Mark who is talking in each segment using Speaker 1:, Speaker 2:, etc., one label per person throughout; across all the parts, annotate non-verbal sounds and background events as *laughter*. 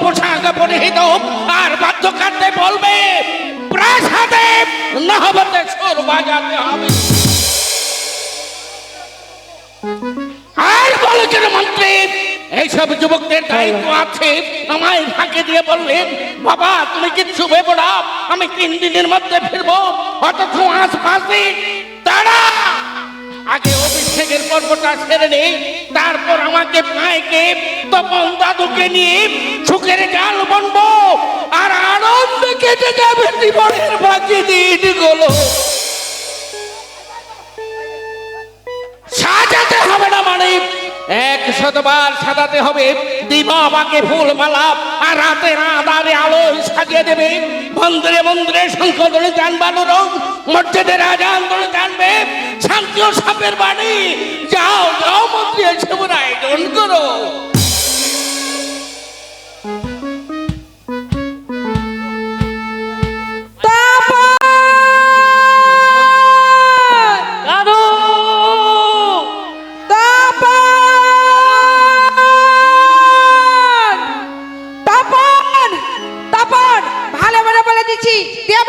Speaker 1: পোশাক পরিহিত আর বাদ্যকারতে বলবে প্রাসাদে নহবতে সুর বাজাতে হবে। আর বলেছেন মন্ত্রী, এইসব যুবকদের দায়িত্ব আছে। আমায় ফাঁকে দিয়ে বললেন, বাবা, তুমি কিচ্ছু ভেবো না, আমি তিন দিনের মধ্যে ফিরবো, অথচ আশপাশে তারা আগে অভিষেকের পর্বটা সেরে নেই তারপর আমাকে মাইকে তপন দাদুকে নিয়ে সুখের জাল বনবো আর আনন্দে কেটে যাবে জীবনের বাকি দিনগুলো সাজাতে হবে না মানে এক শতবার সাজাতে হবে। দিবা আমাকে ফুল মালা আর রাতের আধারে আলো সাজিয়ে দেবে। মন্দিরে শঙ্খ ধরে জানবানো মসজিদে রাজা আন্দোলন জানবে। শান্তি ও সাপের বাণী। যাও যাও মন্ত্রী এসব আয়োজন করো।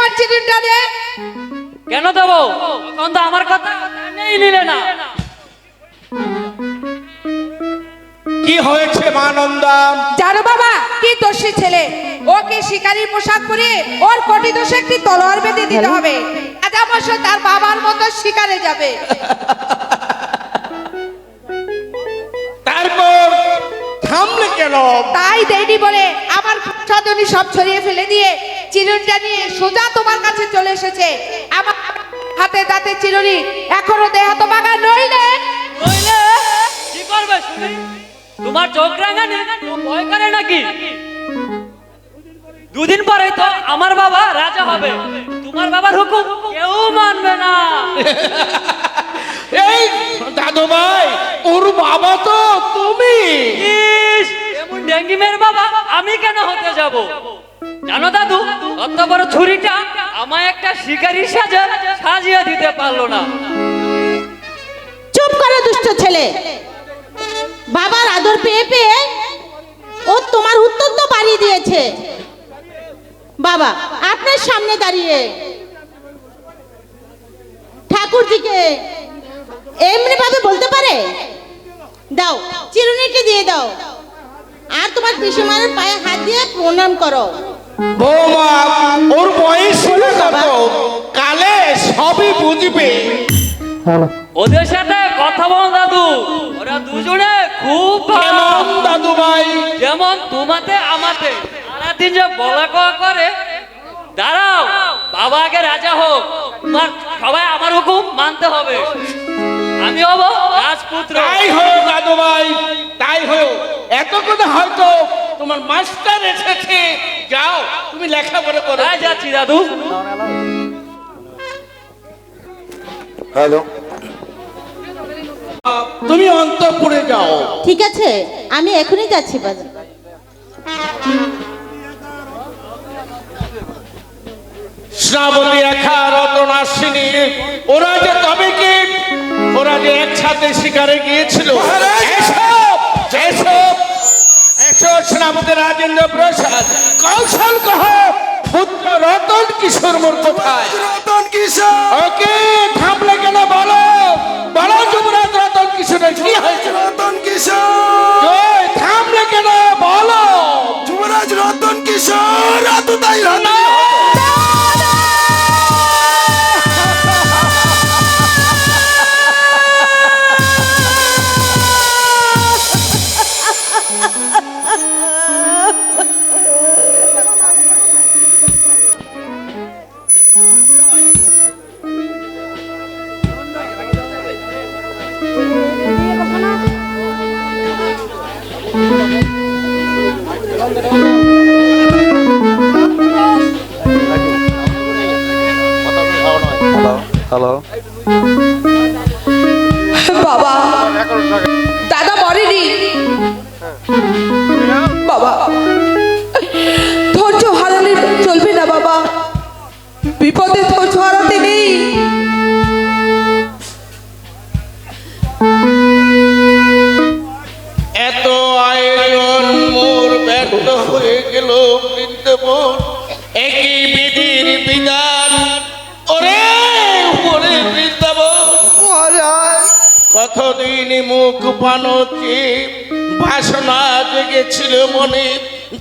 Speaker 2: আমার চিঠিটা দে।
Speaker 3: কেন দেবো? তখন তো আমার কথা নেই নিলে না।
Speaker 1: কি হয়েছে মানন্দা?
Speaker 2: জানো বাবা কি দোষী ছেলে? ওকে শিকারীর পোশাক পরিয়ে ওর কোটি দোষে একটি তলোয়ার বেঁধে দিতে হবে। আজ অবশ্য তার বাবার মতো শিকারে যাবে।
Speaker 1: তারপর থামলে কেন?
Speaker 2: তাই দেয়নি বলে আমার সাধনী সব ছড়িয়ে ফেলে দিয়ে চিরুনটা নিয়ে সোজা তোমার কাছে চলে এসেছে। আমার হাতে দাঁতে চিরুনি এখনও দেহ তো বাগা নইলে।
Speaker 3: নইলে? কি করবে শুনি? তোমার চোখ রাঙানি? ভয় করে নাকি? দুদিন পরে তো আমার বাবা রাজা হবে। তোমার বাবার হুকুম কেউ মানবে না। *laughs*
Speaker 1: এই দাদু ভাই ওর বাবা তো তুমি।
Speaker 3: এমন ডেঙ্গি মেয়ের বাবা আমি কেন হতে যাব? জানো দাদু অত বড় ছুরিটা? আমায় একটা শিকারি সাজা সাজিয়ে দিতে পারল না।
Speaker 4: চুপ করো, দুষ্ট ছেলে। বাবার আদর পেয়ে পেয়ে ও তোমার উত্তর তো বাড়িয়ে দিয়েছে। বাবা, আপনার সামনে দাঁড়িয়ে। ঠাকুরজিকে এমনি ভাবে বলতে পারে? দাও, চিরুনিকে দিয়ে দাও। আর তোমার পিসুমার পায়ে হাত দিয়ে প্রণাম করো।
Speaker 1: বৌমা ওর বয়স কত কালে সবই বুঝবে।
Speaker 3: ওদের সাথে কথা বল দাদু। ওরা দুজনে খুব
Speaker 1: কেমন দাদু ভাই?
Speaker 3: যেমন তোমাতে আমাতে। সারাদিন যে বলা কওয়া করে দাঁড়াও বাবা আগে রাজা হোক। তোমার সবাই আমার হুকুম মানতে হবে। আমি হব রাজপুত্র।
Speaker 1: তাই হলো দাদু ভাই। এত হয়তো তোমার মাস্টার এসেছে। যাও তুমি লেখাপড়া করো।
Speaker 3: যাচ্ছি দাদু।
Speaker 5: হ্যালো।
Speaker 1: তুমি অন্তপুরে যাও।
Speaker 4: ঠিক আছে আমি এখনই যাচ্ছি বাজার
Speaker 1: শ্রাবতী রেখা রতনাশ্বিনী ওরা যে তবে কি? ওরা যে একসাথে শিকারে গিয়েছিল। এসব এসব এসব শ্রাবতী রাজেন্দ্র প্রসাদ। কৌশল কহ পুত্র রতন কিশোর মোর কোথায়?
Speaker 5: রতন কিশোর।
Speaker 1: ওকে থামলে কেন বলো? বলো যুবরাজ রতন কিশোরের কি হয়েছে?
Speaker 5: রতন কিশোর।
Speaker 1: থামলে কেন বলো?
Speaker 5: যুবরাজ রতন কিশোর আতু তাই রতন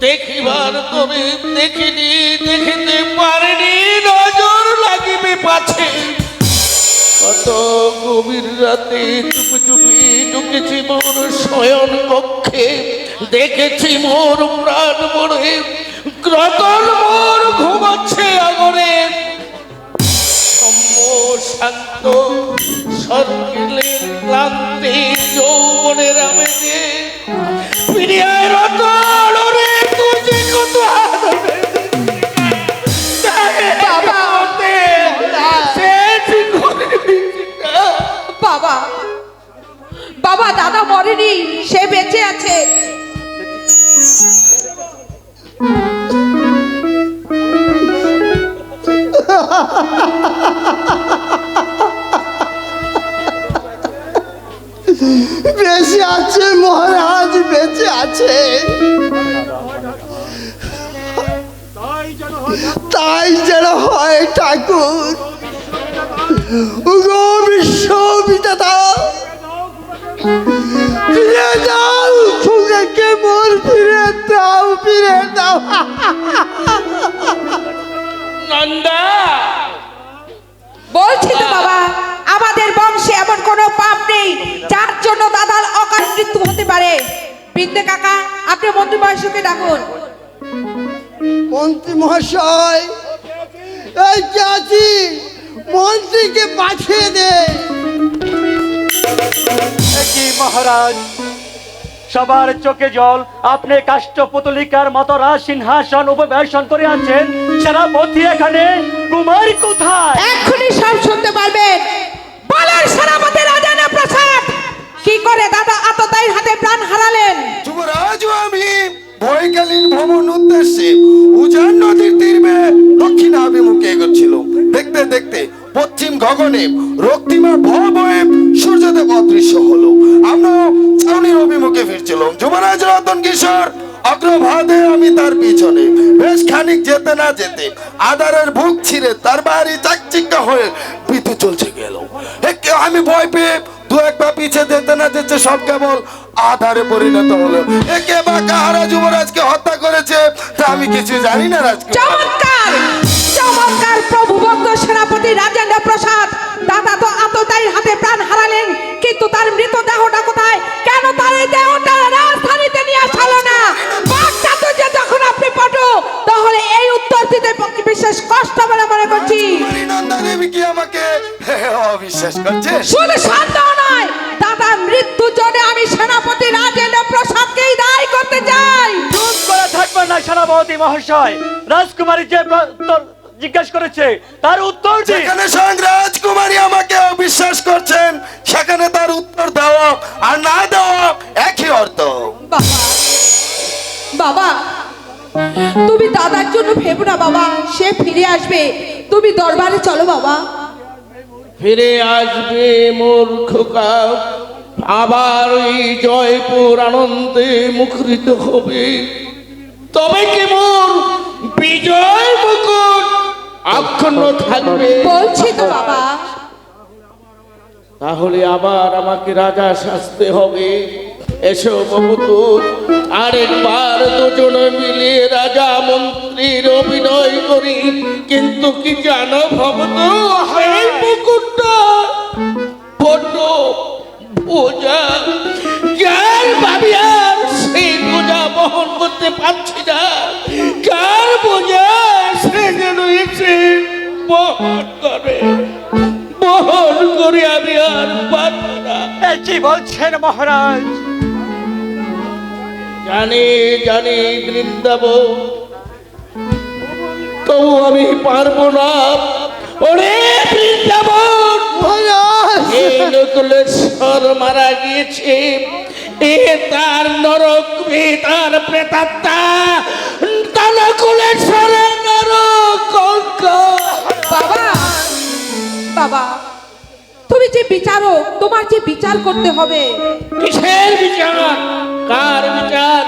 Speaker 1: দেখিবার তবে দেখিনি, দেখিতে পারিনি, নজর লাগিবে পাছে। কত গভীর রাতে চুপি চুপি ঢুকেছি মোর শয়ন কক্ষে। দেখেছি মোর প্রাণ মরে ক্রতন মোর ঘুমাচ্ছে আগরে। শান্ত সর্কিলের ক্লান্তি, যৌবনের আমেজে। ফিরিয়ায় রতন
Speaker 2: বাবা, দাদা মরেনি, সে বেঁচে আছে।
Speaker 5: বেঁচে আছে, মহারাজ, বেঁচে আছে। তাই যেন হয় ঠাকুর। বিশ্ব বিধাতা ফিরে দাও ফুগাকে মোর ফিরে দাও ফিরে দাও।
Speaker 1: নন্দা!
Speaker 2: বলছি তো বাবা আমাদের বংশে এমন কোনো পাপ নেই যার জন্য দাদার অকাল মৃত্যু হতে পারে। বিদ্যে কাকা আপনি মন্ত্রী বয়সকে ডাকুন।
Speaker 5: মন্ত্রী মহাশয় এই যে মন্ত্রীকে পাঠিয়ে দে।
Speaker 6: কি মহারাজ সবার চোখে জল। আপনি কাষ্ঠপুতলিকার মতো রাজ সিংহাসন উপবেশন করে আছেন সেনাপতি এখানে কুমারী কোথায়?
Speaker 2: এক্ষুনি সব শুনতে পারবেন বলেন সেনাপতি রাজানা প্রসাদ। কি করে দাদা আততায়ীর হাতে প্রাণ হারালেন?
Speaker 5: যুবরাজ আমি বৈকালীন ভ্রমণ উদ্দেশ্যে উজান নদীর তীরে দক্ষিণাভিমুখে এগোচ্ছিল দেখতে দেখতে পশ্চিম গগনে রক্তিমা ভয়ে সূর্যদেব অদৃশ্য হলো। আমরা ছাউনির অভিমুখে ফিরছিলাম। যুবরাজ, রতন, কিশোর, অগ্রভাগে আমি তার পিছনে। বেশ খানিক যেতে না যেতে আদারের বুক ছিঁড়ে তার বাড়ি চাকচিক্কা হয়ে বিদ্যুৎ চলছে গেল। আমি ভয় পেয়ে দু এক পা পিছে যেতে না যেতে সব কেবল আধারে পরিণত হলো। একে বা কাহারা যুবরাজকে হত্যা করেছে তা আমি কিছু জানি না রাজকুমার।
Speaker 2: চমৎকার! চমৎকার প্রভু ভক্ত সেনাপতি রাজেন্দ্র প্রসাদ দাদা তো আততায়ীর হাতে কিন্তু তার মৃতদেহটা কোথায়? কেন তার এই দেহটা রাজধানীতে নিয়ে আসা হলো না? বাঘটা তো যে যখন আপনি পটু তাহলে এই উত্তর দিতে পক্ষে বিশেষ কষ্ট বলে মনে করছি।
Speaker 5: নন্দা কি আমাকে অবিশ্বাস করছে?
Speaker 2: শুধু সন্দেহ নয় দাদার মৃত্যু জন্য আমি সেনাপতি রাজেন্দ্র প্রসাদকেই দায়ী করতে চাই।
Speaker 6: চুপ করে থাকবেন না সেনাপতি মহাশয়। রাজকুমারী যে জিজ্ঞেস করেছে তার উত্তর দিন
Speaker 5: যেখানে স্বয়ং রাজকুমারী আমাকে অবিশ্বাস করছেন সেখানে তার উত্তর দেওয়া আর না দেওয়া একই অর্থ।
Speaker 2: বাবা বাবা তুমি দাদার জন্য ভেবো না বাবা সে ফিরে আসবে। তুমি দরবারে চলো বাবা।
Speaker 1: ফিরে আসবে মোর খোকা আবার এই জয়পুর আনন্দে মুখরিত হবে। তবে কি মোর বিজয় মুকুট? অক্ষুণ্ণ থাকবে।
Speaker 2: বলছি তো বাবা
Speaker 1: তাহলে আবার আমাকে রাজা সাজতে হবে। এসো মমতুর আরেকবার দুজনে মিলিয়ে রাজা মন্ত্রীর অভিনয় করি। কিন্তু কি জানো ভবত মুকুটটা, বড্ড বোঝা যার ভাবি আর সেই বোঝা বহন করতে পারছি না? কার বোঝা সে যেন এসে বহন করে? বহন করে আমি আর পারব না।
Speaker 6: এ কি বলছেন মহারাজ।
Speaker 1: জানি জানি বৃন্দাবন। তবু আমি পারব না। ওরে বৃন্দাবন! এই মারা গিয়েছে। এ তার নরক তার প্রেতাত্মা। তার নকুলেশ্বরের নরক।
Speaker 2: বাবা! বাবা। তুমি যে বিচারক, তোমার যে বিচার করতে হবে।
Speaker 1: কিসের বিচার? কার বিচার?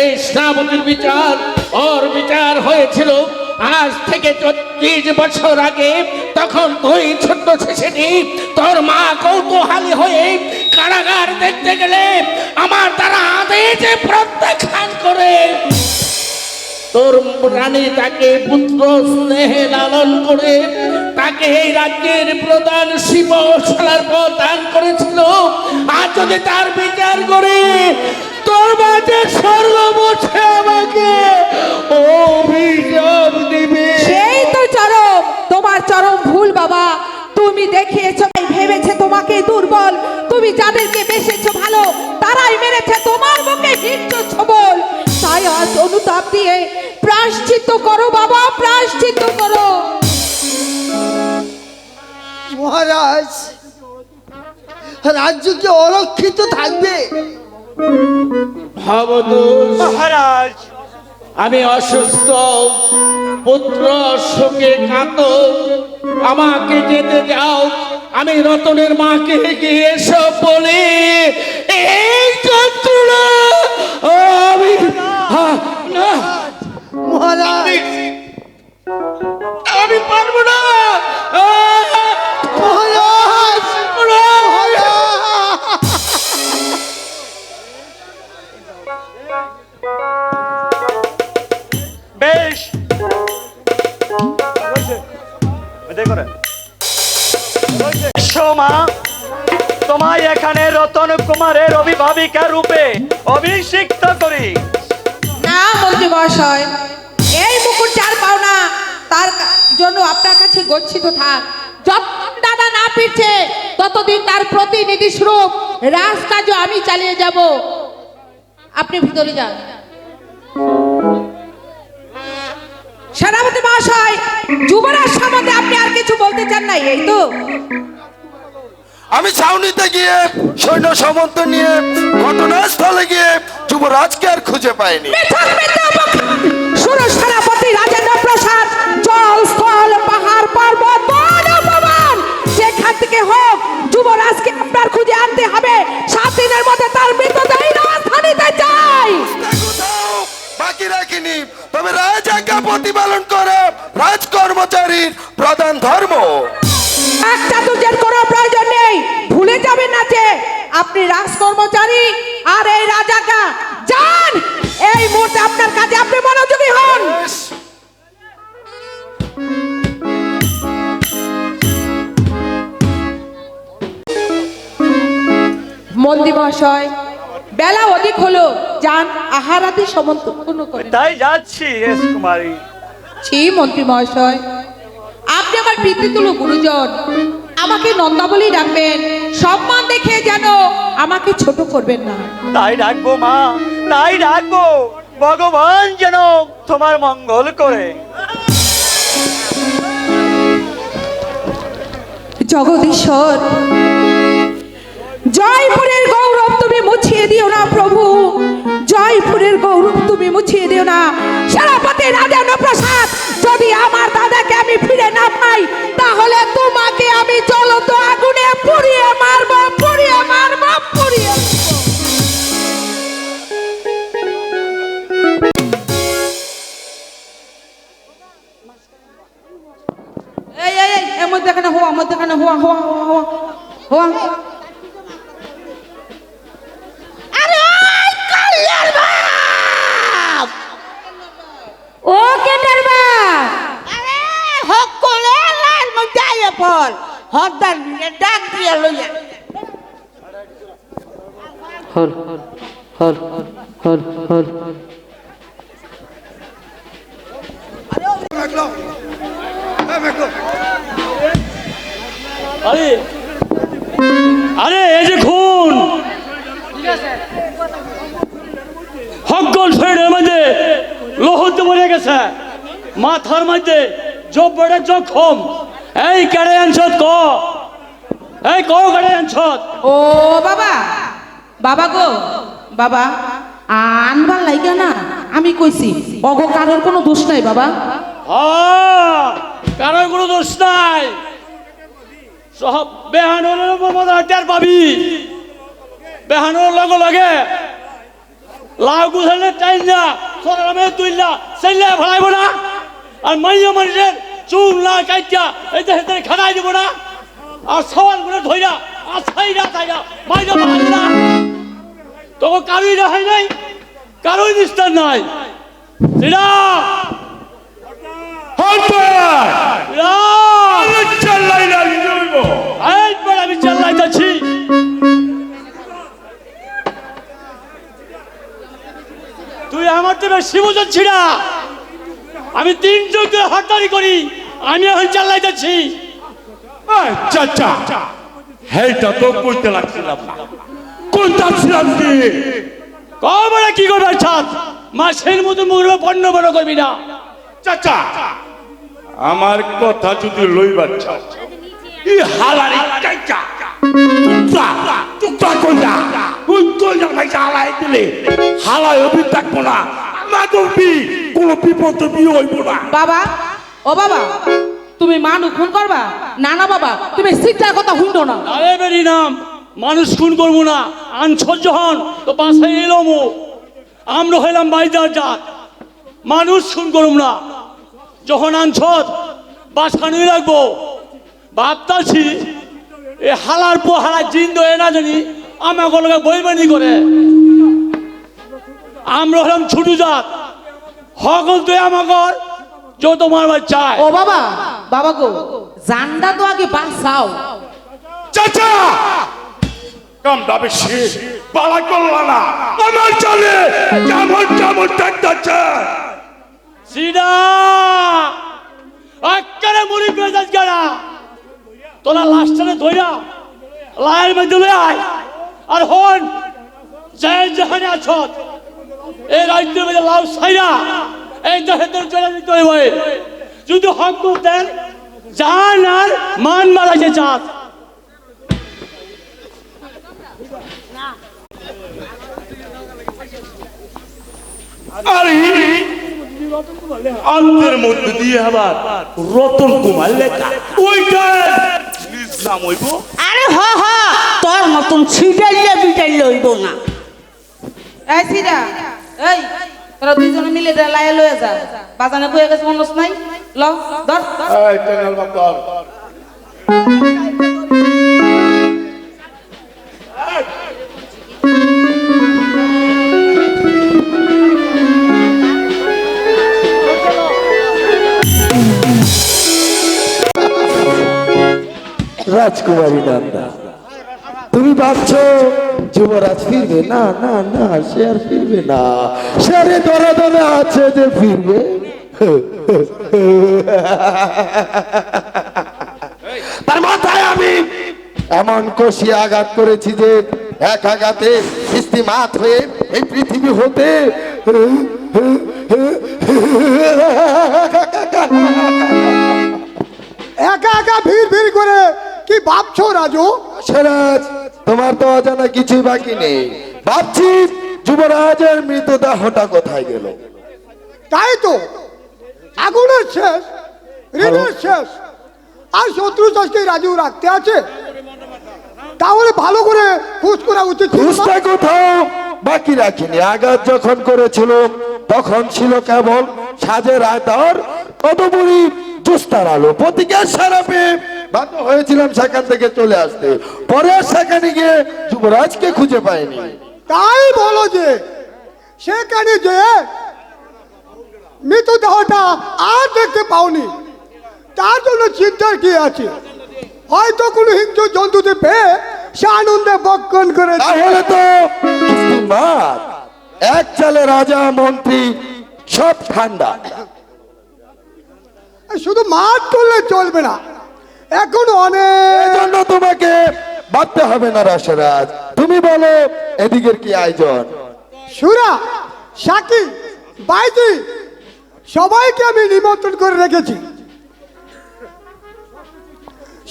Speaker 1: এই শ্রাবণীর বিচার। ওর বিচার হয়েছিল আজ থেকে চল্লিশ বছর আগে। তখন তুই ছোট্ট শিশুটি, তোর মা কৌতূহলী হয়ে কারাগার দেখতে গেলে আমার দ্বারা আদেশ প্রত্যাখ্যান করে। তোর রানী তাকে পুত্র স্নেহে লালন করে তাকে এই রাজ্যের প্রধান শিবশালার দান করেছিল। আর যদি তার বিচার করে, তোর মাঝে স্বর্গ বসে আমাকে। অভিশাপ দিবে।
Speaker 2: সেই তো চরম, তোমার চরম ভুল বাবা। তুমি দেখিয়েছো তাই দুর্বল তুমি যাদেরকে বেসেছো ভালো তারাই মেরেছে তোমার মুখে হিংস্র ছবল। তাই আজ অনুতাপ দিয়ে প্রায়শ্চিত্ত করো বাবা প্রায়শ্চিত্ত করো।
Speaker 7: মহারাজ রাজ্য কি অরক্ষিত থাকবে
Speaker 6: মহারাজ
Speaker 1: আমি অসুস্থ পুত্র শোকে কাত আমাকে যেতে দাও। আমি রতনের মাকে গিয়ে এসব বলে এই যন্ত্রণা আমি না,
Speaker 7: মহারাজ
Speaker 1: আমি পারব না আহ!
Speaker 7: মহারাজ মহারাজ!
Speaker 6: বেশ দেখো সোমা তোমায় এখানে রতন কুমারের অভিভাবিকা রূপে অভিষিক্ত করি।
Speaker 2: না, মন্ত্রী মহাশয়, এই মুকুট চার পাওনা তার জন্য আপনার কাছে গচ্ছিত থাক। যতক্ষণ দাদা না ফিরছে, ততদিন তার প্রতিনিধি স্বরূপ রাজকাজও আমি চালিয়ে যাব। আপনি ভিতরে যান। সেনাপতি মহাশয়, যুবরাজ সম্বন্ধে আপনি আর কিছু বলতে চান না, এই তো?
Speaker 5: আমি ছাউনিতে গিয়ে সৈন্য সামন্ত নিয়ে ঘটনাস্থলে গিয়ে যুবরাজকে আর খুঁজে পাইনি।
Speaker 2: মিথ্যা মিথ্যা বকা- সেনাপতি রাজেন্দ্র প্রসাদ জল স্থল পাহাড় পর্বত বন যেখান থেকে হোক যুবরাজকে আপনার খুঁজে আনতে হবে। সাত দিনের মধ্যে তার মৃতদেহ রাজধানীতে চাই
Speaker 5: কোথাও বাকি রাখিনি। তবে রাজ প্রতিপালন করে রাজকর্মচারীর প্রধান ধর্ম।
Speaker 2: এক চাতুর্যের কোনো প্রয়োজন নেই ভুলে যে আপনি রাজকর্মচারী আর এই রাজাকা। যান! এই মুহূর্তে আপনার কাজে আপনি মনোযোগী হন। মন্ত্রী মহাশয় বেলা অধিক হলো যান আহার আদি সমর্পণ করেন।
Speaker 6: তাই যাচ্ছি এস কুমারী।
Speaker 2: ছি মন্ত্রী মহাশয়। আপনি আমার পিতৃতুল্য গুরুজন। আমাকে নন্দা বলেই ডাকবেন। সম্মান দেখে যেন আমাকে ছোট করবেন না।
Speaker 6: তাই ডাকবো মা তাই ডাকবো। ভগবান যেন তোমার মঙ্গল করে।
Speaker 2: জগদীশ্বর জয়পুরের গৌরব তুমি মুছিয়ে দিও না প্রভু। জয়পুরের গৌরব তুমি মুছিয়ে দিও না। সেনাপতি রাজেন্দ্র প্রসাদ যদি আমার দাদাকে আমি ফিরে না পাই তাহলে তোমাকে আমি জ্বলন্ত আগুনে পুড়িয়ে মারবো পুড়িয়ে মারবো, পুড়িয়ে এই এই মধ্যে এখানে হওয়া মধ্যে এখানে হওয়া হওয়া হওয়া হওয়া
Speaker 4: পর হদার ডাক দিয়া লইয়া।
Speaker 6: আরে আরে এই যে খুন। হকল শরীরের মধ্যে লোহত মরে গেছে। মাথার মধ্যে জব্বটা জখম। এই কেড়ে আনছত ক। এই ক কেড়ে আনছত।
Speaker 2: ও বাবা বাবা গো বাবা আনবার লাগে না আমি কইছি অগো কারোর কোনো দোষ নাই বাবা।
Speaker 6: কারোর কোনো দোষ নাই। সব বেহানোর টের পাবি। বেহানোর লগে লগে লাউ গুছালে টাইম না সরার মেয়ে তুই না সেলে ফেলাইব না। আর মাইয়া মানুষের চুল না কাইটা, এই যে হেতে খানাই দিব না। আর সওয়াল করে ধইরা, আর ছাই না তাই না মাইয়া মানুষ না তোকে কারোই রাখাই নাই, কারোই নিস্তার নাই। শ্রীরা আমি তুই আমার তো বেশি বোঝাচ্ছি না আমি তিন চোখে হরতালি করি। আমি এখন চাল্লাইতেছি
Speaker 8: চাচা হেটা তো কইতে লাগছিলাম না। কোনটা ছিলাম কি?
Speaker 6: কবে কি করবে ছাদ মাসের মতো মুখগুলো পণ্য বড় করবি না।
Speaker 8: চাচা আমার কথা যদি লইবার চাও। ই হালারি চাচা টুকরা টুকরা ওই হালাই দিলে হালাই হবি থাকব না আমার হবি কোনো বিপদ বি হইব না।
Speaker 2: বাবা ও বাবা, তুমি মানু খুন করবা? না না বাবা, তুমি সিটার কথা শুনতো না।
Speaker 6: আরে বেরি নাম, মানুষ খুন করব না। আনছর যখন তো বাসায় এলো মো। আমরা হইলাম বাইদার জাত। মানুষ খুন করুম না। যখন আনছর বাসানুই রাখব। ভাবতাছি, এ হালার পো হালার জিন দয়ে না জানি, আমাকে লগে বইবানি করে। আমরা হলাম ছোট জাত। হকল তুই আমাকে যত মারবার চায়
Speaker 2: ও বাবা বাবা গো জানটা তো আগে বাঁচাও
Speaker 8: চাচা কামটা বেশি পালা করলা না আমার চলে যেমন যেমন ডাক্তার
Speaker 6: সিডা আক্কারে মুড়ি পেঁচাজ গাড়া তোরা লাস্টারে ধইরা লায়ের মধ্যে লই আয় আর হন যে যেখানে আছত এই রাজ্যের মধ্যে লাউ সাইরা এই চলে দিতে হইব যদি হক দেন জান আর মান
Speaker 8: আরে অন্তের মধ্যে দিয়ে আবার রতন কুমার লেখা। ওইটা নিজ নাম হইব।
Speaker 4: আরে হ হ তোর মতন ছিটাইলে বিটাইলে হইব না।
Speaker 2: এই সিটা এই। তোরা দুইজনে মিলে এটা লায়ে লয়ে যা। বাজানে বয়ে গেছে মনস নাই? ল ধর। ধর।
Speaker 5: রাজকুমারী নন্দা তুমি ভাবছ, যুবরাজ ফিরবে? না না না, সে আর ফিরবে না। সে আরে দরে দরে আছে যে ফিরবে। তার মাথায় আমি এমন কষি আঘাত করেছি যে এক আঘাতে মাত হয়ে এই পৃথিবী হতে
Speaker 7: একা একা ভিড় ভিড় করে কি ভাবছ রাজু?
Speaker 5: সিরাজ তোমার তো অজানা কিছুই বাকি নেই। ভাবছি যুবরাজের মৃতদেহটা কোথায় গেল?
Speaker 7: তাই তো। আগুনের শেষ ঋণের শেষ। আর শত্রু চাষকে রাজু রাখতে আছে? তাহলে ভালো করে খোঁজ করা উচিত?
Speaker 5: খুঁজটা কোথাও বাকি রাখিনি। আঘাত যখন করেছিল তখন ছিল কেবল সাজের আয়তার কতবুড়ি জুস্তার আলো। প্রতিকার সারা পেয়ে বাধ্য হয়েছিলাম সেখান থেকে চলে আসতে। পরে সেখানে গিয়ে যুবরাজকে খুঁজে পাইনি।
Speaker 7: তাই বলো যে সেখানে যে মৃতদেহটা আর দেখতে পাওনি। তার জন্য চিন্তার কি আছে? হয়তো কোনো হিংস্র জন্তুতে পেয়ে সে আনন্দে বক্ষণ করে
Speaker 5: তাহলে তো এক চালে রাজা মন্ত্রী সব ঠান্ডা।
Speaker 7: শুধু মাঠ করলে চলবে না। এখনও অনেক।
Speaker 5: এজন্য তোমাকে ভাবতে হবে না রসরাজ। তুমি বলো এদিকের কি আয়োজন?
Speaker 7: সুরা সাকি বাইজি সবাইকে আমি নিমন্ত্রণ করে রেখেছি।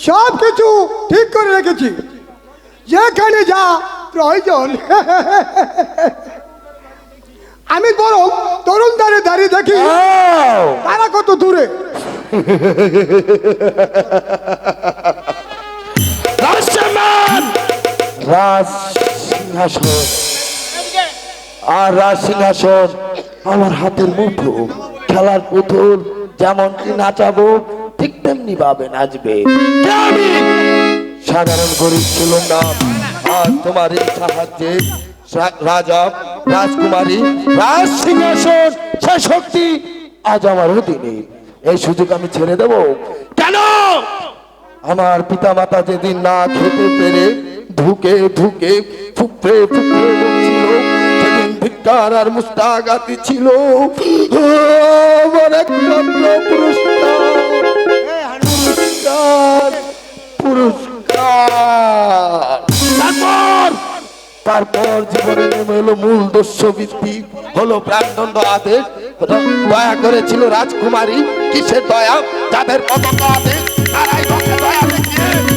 Speaker 7: সব কিছু ঠিক করে রেখেছি। যেখানে যা প্রয়োজন। আমি বরং তরুণ দাঁড়িয়ে দাঁড়িয়ে দেখি! তারা কত দূরে?
Speaker 5: রাজ সিংহাসন।
Speaker 9: আর রাজ সিংহাসন আমার হাতের মুঠো খেলার পুতুল যেমন কি নাচাবো ঠিক তেমনি ভাবে নাচবে সাধারণ গরিব ছিল না আর তোমার এই সাহায্যে রাজা রাজকুমারী রাজ সিংহাসন সে শক্তি আজ আমার অধীনে। এই সুযোগ আমি ছেড়ে দেব। কেন? আমার পিতা মাতা যেদিন না খেতে পেরে ধুকে ধুকে ফুপে ফুপে ছিল সেদিন ভিক্ষার আর মুস্তাগাতি ছিল। আমার একমাত্র পুরস্কার। পুরস্কার। তারপর জীবনে নেমে এলো মূল দস্য বৃত্তি হলো প্রাণদণ্ড আদেশ। দয়া করেছিল রাজকুমারী, কিসের দয়া? যাদের পতঙ্গ আদেশ, তারাই দয়া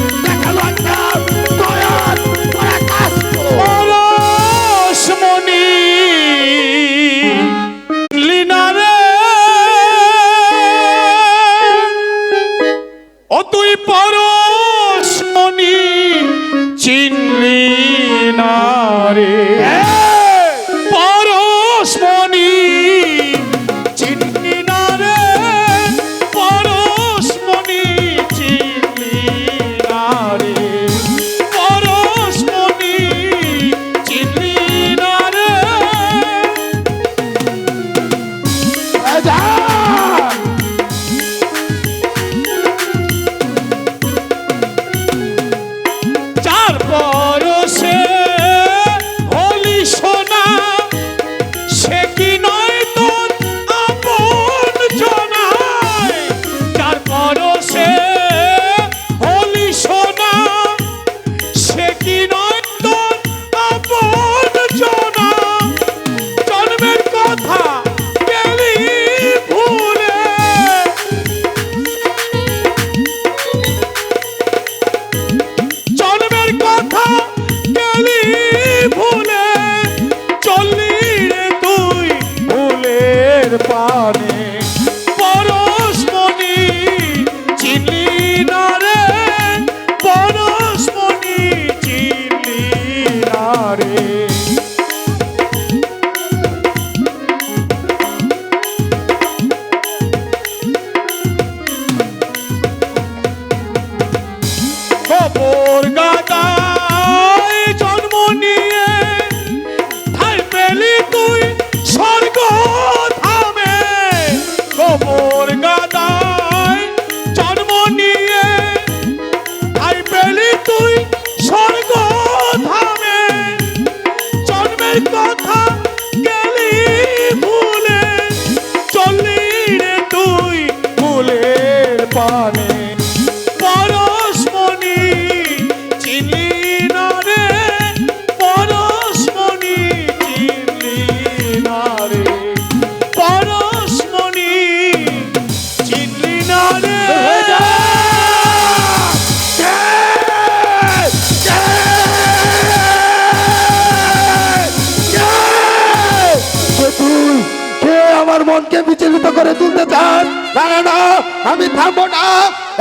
Speaker 9: আমি থামবো না।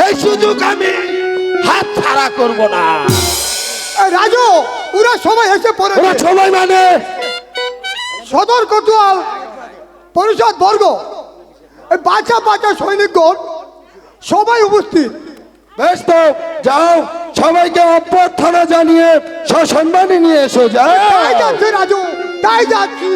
Speaker 9: এই সুযোগ আমি হাত ছাড়া করব না।
Speaker 7: রাজু পুরো সবাই এসে
Speaker 9: ওরা
Speaker 7: পড়েছে
Speaker 9: সবাই মানে?
Speaker 7: সদর কোতোয়াল পরিষদ বর্গ এই বাচ্চা বাচ্চা সৈনিকগণ সবাই উপস্থিত।
Speaker 9: বেশ তো যাও সবাইকে অভ্যর্থনা জানিয়ে সসম্মানে নিয়ে এসো যাও।
Speaker 7: তাই যাচ্ছে রাজু তাই যাচ্ছি।